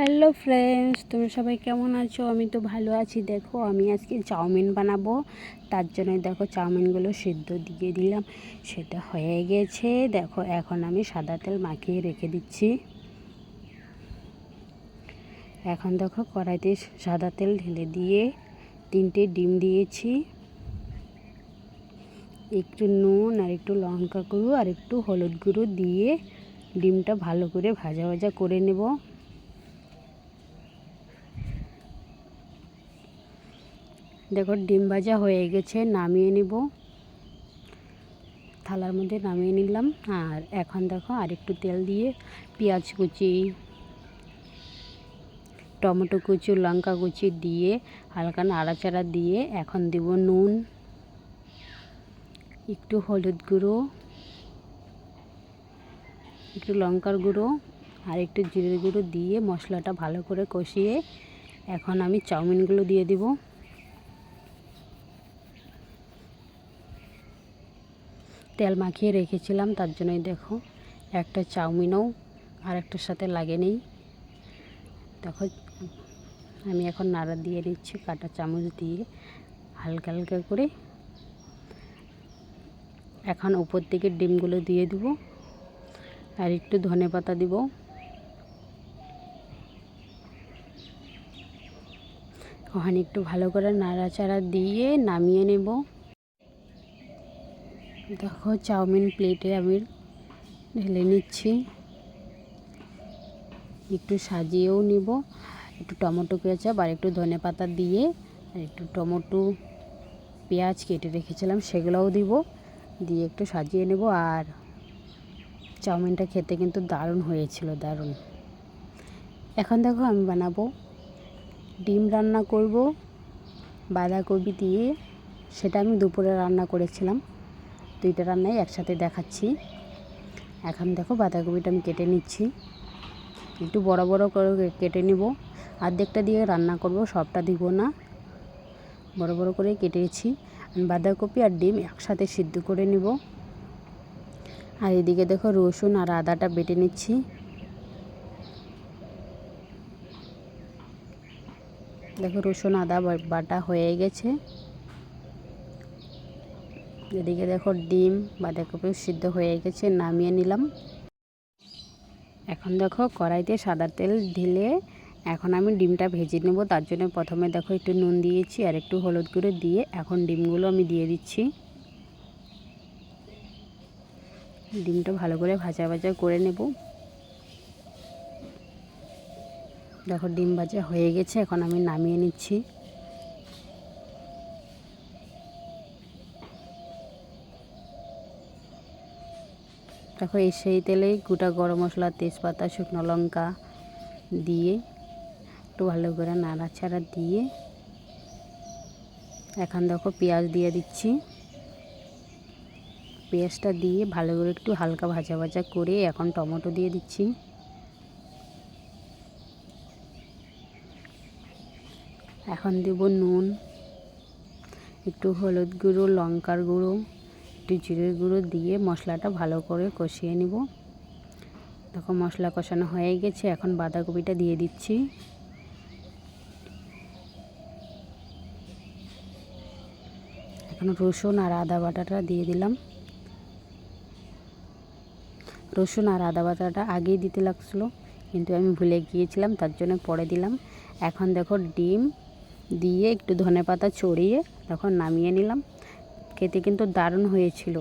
Hello friends তুমি সবাই কেমন আছো? আমি তো ভালো আছি। দেখো, আমি আজকে চাউমিন বানাবো। তার জন্য দেখো চাউমিনগুলো সিদ্ধ দিয়ে দিলাম। সেটা হয়ে গেছে। দেখো, এখন আমি সাদা তেল মাখিয়ে রেখে দিচ্ছি। এখন দেখো কড়াইতে সাদা তেল ঢেলে দিয়ে তিনটে ডিম দিয়েছি। একটু নুন আর একটু লঙ্কা গুঁড়ো আর একটু হলুদ গুঁড়ো দিয়ে ডিমটা ভালো করে ভাজা ভাজা করে নেব। দেখো, ডিম ভাজা হয়ে গেছে, নামিয়ে নিব। থালার মধ্যে নামিয়ে নিলাম। আর এখন দেখো, আরেকটু তেল দিয়ে পেঁয়াজ কুচি, টমেটো কুচি, লঙ্কা কুচি দিয়ে হালকা নাড়াচাড়া দিয়ে এখন দেব নুন, একটু হলুদ গুঁড়ো, একটু লঙ্কার গুঁড়ো, আর একটু জিরের গুঁড়ো দিয়ে মশলাটা ভালো করে কষিয়ে এখন আমি চাউমিনগুলো দিয়ে দিব। তেল মাখিয়ে রেখেছিলাম, তার জন্যই দেখো একটা চাউমিনও আরেকটার সাথে লাগে নেই। দেখো, আমি এখন নাড়া দিয়ে নিচ্ছি, কাটা চামচ দিয়ে হালকা হালকা করে। এখন উপর থেকে ডিমগুলো দিয়ে দিব আর একটু ধনে পাতা দিব। ওখানে একটু ভালো করে নাড়াচাড়া দিয়ে নামিয়ে নেব। দেখো চাউমিন প্লেটে আমি ঢেলে নিচ্ছি। একটু সাজিয়েও নিব, একটু টমেটো কেচাপ আর একটু ধনে পাতা দিয়ে আর একটু টমেটো পেঁয়াজ কেটে রেখেছিলাম, সেগুলোও দিব, দিয়ে একটু সাজিয়ে নেব আর চাউমিনটা খেতে কিন্তু দারুণ হয়েছিল, দারুণ। এখন দেখো আমি বানাবো, ডিম রান্না করব, বাঁধাকপি দিয়ে, সেটা আমি দুপুরে রান্না করেছিলাম। দুইটা রান্নাই একসাথে দেখাচ্ছি। এখন দেখো বাঁধাকপিটা আমি কেটে নিচ্ছি। একটু বড় বড় করে কেটে নিব। অর্ধেকটা দিয়ে রান্না করব, সবটা দিব না। বড় বড় করে কেটেছি বাঁধাকপি আর ডিম একসাথে সিদ্ধ করে নিব। আর এদিকে দেখো রসুন আর আদাটা বেটে নিচ্ছি। দেখো রসুন, আদা বাটা হয়ে গেছে। এদিকে দেখো ডিম বাঁধাকপি সিদ্ধ হয়ে গেছে, নামিয়ে নিলাম। এখন দেখো কড়াইতে সাদা তেল ঢেলে এখন আমি ডিমটা ভেজে নেব, তার জন্য প্রথমে দেখো একটু নুন দিয়েছি আর একটু হলুদ গুঁড়ো দিয়ে এখন ডিমগুলো আমি দিয়ে দিচ্ছি। ডিমটা ভালো করে ভাজা ভাজা করে নেব। দেখো ডিম ভাজা হয়ে গেছে, এখন আমি নামিয়ে নিচ্ছি। দেখো এই সেই তেলেই গোটা গরম মশলা, তেজপাতা, শুকনো লঙ্কা দিয়ে একটু ভালো করে নাড়াচাড়া দিয়ে এখন দেখো পেঁয়াজ দিয়ে দিচ্ছি। পেঁয়াজটা দিয়ে ভালো করে একটু হালকা ভাজা ভাজা করে এখন টমেটো দিয়ে দিচ্ছি। এখন দেব নুন, একটু হলুদ গুঁড়ো, লঙ্কার গুঁড়ো। একটু জিরের গুঁড়ো দিয়ে মশলাটা ভালো করে কষিয়ে নিব। দেখো মশলা কষানো হয়ে গেছে, এখন বাঁধাকপিটা দিয়ে দিচ্ছি। এখন রসুন আর আদা বাটাটা দিয়ে দিলাম। রসুন আর আদা বাটাটা আগেই দিতে লাগছিল, কিন্তু আমি ভুলে গিয়েছিলাম, তার জন্য পরে দিলাম। এখন দেখো ডিম দিয়ে একটু ধনে পাতা ছড়িয়ে তখন নামিয়ে নিলাম। খেতে কিন্তু দারুণ হয়েছিল।